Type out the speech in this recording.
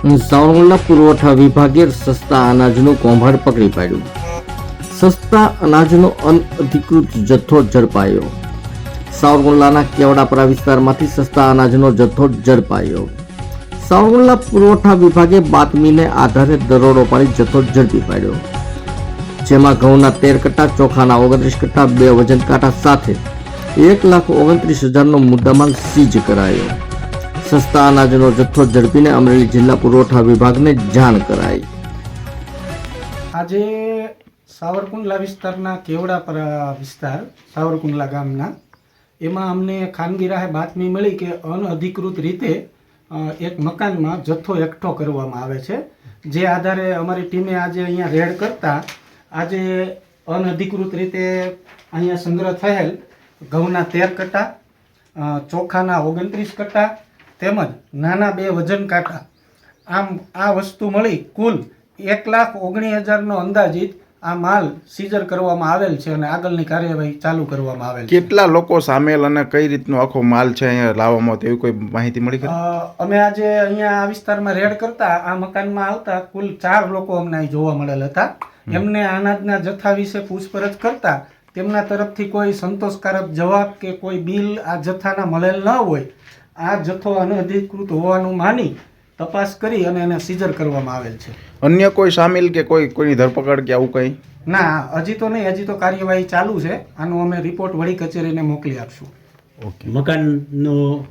સાવરકુંડલા પુરવઠા વિભાગે સસ્તા અનાજનું કૌભાંડ પકડી પાડ્યું. સસ્તા અનાજનો અનઅધિકૃત જથ્થો ઝડપાયો. સાવરકુંડલાના કેવડાપરા વિસ્તારમાંથી સસ્તા અનાજનો જથ્થો ઝડપાયો. સાવરકુંડલા પુરવઠા વિભાગે બાતમીને આધારે દરોડો પાડી જથ્થો ઝડપી પાડ્યો. જેમાં ઘઉંના તેર કટ્ટા, ચોખાના ઓગણત્રીસ કટ્ટા, બે વજન કાંટા સાથે એક લાખ ઓગણત્રીસ હજારનો મુદ્દામાલ સીઝ કરાયો. સસ્તા અનાજનો જથ્થો ઝડપીને અમરેલી જિલ્લા પુરવઠા વિભાગને જાણ કરાઈ. આજે સાવરકુંડલા વિસ્તારના કેવડાપરા વિસ્તાર, સાવરકુંડલા ગામના. એમાં અમને ખાનગી રાહે બાતમી મળી કે અનઅધિકૃત રીતે એક મકાનમાં જથ્થો એકઠો કરવામાં આવે છે. જે આધારે અમારી ટીમે આજે અહીંયા રેડ કરતા, આજે અનઅધિકૃત રીતે અહીંયા સંગ્રહ થયેલ, ઘઉંના તેર કટ્ટા ચોખાના ઓગણત્રીસ કટ્ટા તેમજ નાના બે વજન કાંટા. આમ આ વસ્તુ મળી કુલ એક લાખ ઓગણીસ હજારનો અંદાજિત આ માલ સીઝર કરવામાં આવેલ છે અને આગળની કાર્યવાહી ચાલુ કરવામાં આવેલ છે. કેટલા લોકો સામેલ અને કઈ રીતનો આખો માલ છે અહીંયા લાવવામાં તેવી કોઈ માહિતી મળી અમે આજે અહીંયા આ વિસ્તારમાં રેડ કરતા આ મકાનમાં આવતા કુલ ચાર લોકો અમને અહીં જોવા મળેલ હતા. એમને અનાજના જથ્થા વિશે પૂછપરછ કરતા તેમના તરફથી કોઈ સંતોષકારક જવાબ કે કોઈ બિલ આ જથ્થાના મળેલ ન હોય આ જથ્થો અનધિકૃત હોવાનું માની તપાસ કરી અને એને સીઝર કરવામાં આવેલ છે. અન્ય કોઈ સામેલ કે કોઈ કોઈની ધરપકડ કે આવું કંઈ? ના હજી તો નહીં હજી તો કાર્યવાહી ચાલુ છે. આનો અમે રિપોર્ટ વડી કચેરીને મોકલી આપશું. ઓકે મકાનનો